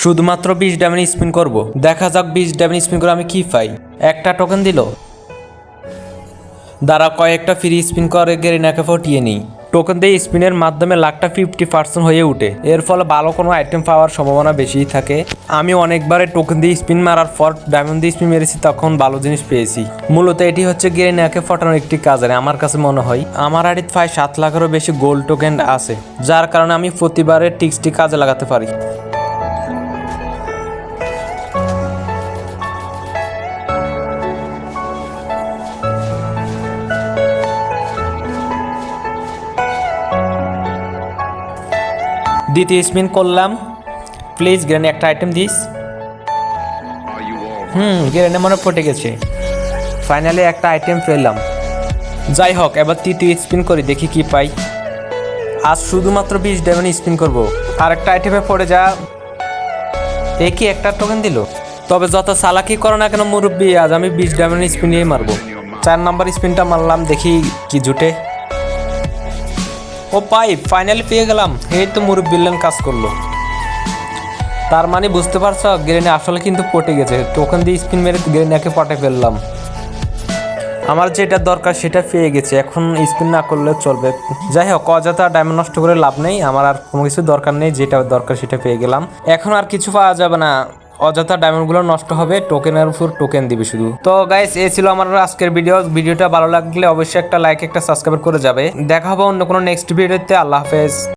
শুধুমাত্র বিশ diamond spin করব। দেখা যাক বিশ ডায়মন্ড স্পিন করে আমি কি পাই। একটা টোকেন দিল। দ্বারা কয়েকটা ফ্রি স্পিন করে গেরিনাকে ফটিয়ে নিই। টোকেন দিয়ে স্পিনের মাধ্যমে লাখটা ফিফটি পার্সেন্ট হয়ে ওঠে এর ফলে ভালো কোনো আইটেম পাওয়ার সম্ভাবনা বেশিই থাকে। আমি অনেকবারে টোকেন দিয়ে স্পিন মারার পর ডায়মন্ড দিয়ে স্পিন মেরেছি, তখন ভালো জিনিস পেয়েছি। মূলত এটি হচ্ছে গেরিনাকে ফটানোর একটি কাজ আর আমার কাছে মনে হয়, আমার আড়িত প্রায় সাত লাখেরও বেশি গোল্ড টোকেন আছে, যার কারণে আমি প্রতিবারে টিক্সটি কাজে লাগাতে পারি। দ্বিতীয় স্পিন করলাম। প্লিজ গ্রেনে একটা আইটেম দিস। হুম গ্রেনে মনে পটে গেছে। ফাইনালি একটা আইটেম পেলাম। যাই হোক, এবার তৃতীয় স্পিন করি, দেখি কি পাই। আজ শুধুমাত্র বিশ ডায়মন্ড স্পিন করব। আর একটা আইটেমে পড়ে যা। এ কি একটা টোকেন দিল? তবে যত সালাকি করো না কেন, মুরব্বী, আজ আমি বিশ ডায়মন্ড স্পিন নিয়ে মারবো। চার নাম্বার স্পিনটা মারলাম, দেখি কি জুটে। ও পাই ফাইনালি পেয়ে গেলাম। এই তো মুরব্বিল্লান কাজ করল। তার মানে বুঝতে পারছ গ্রেনে আসলে কিন্তু পটে গেছে। টোকেন দিয়ে স্পিন মেরে গ্রেনাকে পটে ফেললাম। আমার যেটা দরকার সেটা পেয়ে গেছে। এখন স্পিন না করলে চলবে। যাই হোক, অযথা ডায়মন্ড নষ্ট করে লাভ নেই। আমার আর কোনো কিছু দরকার নেই। যেটা দরকার সেটা পেয়ে গেলাম। এখন আর কিছু পাওয়া যাবে না। অযথা ডায়মন্ডগুলো নষ্ট হবে টোকেনের উপর টোকেন দিবে শুধু। তো গাইস এই ছিল আমার আজকের ভিডিও ভিডিওটা ভালো লাগলে অবশ্যই একটা লাইক একটা সাবস্ক্রাইব করে যাবে। দেখা হবে অন্য কোনো নেক্সট ভিডিওতে আল্লাহ হাফেজ।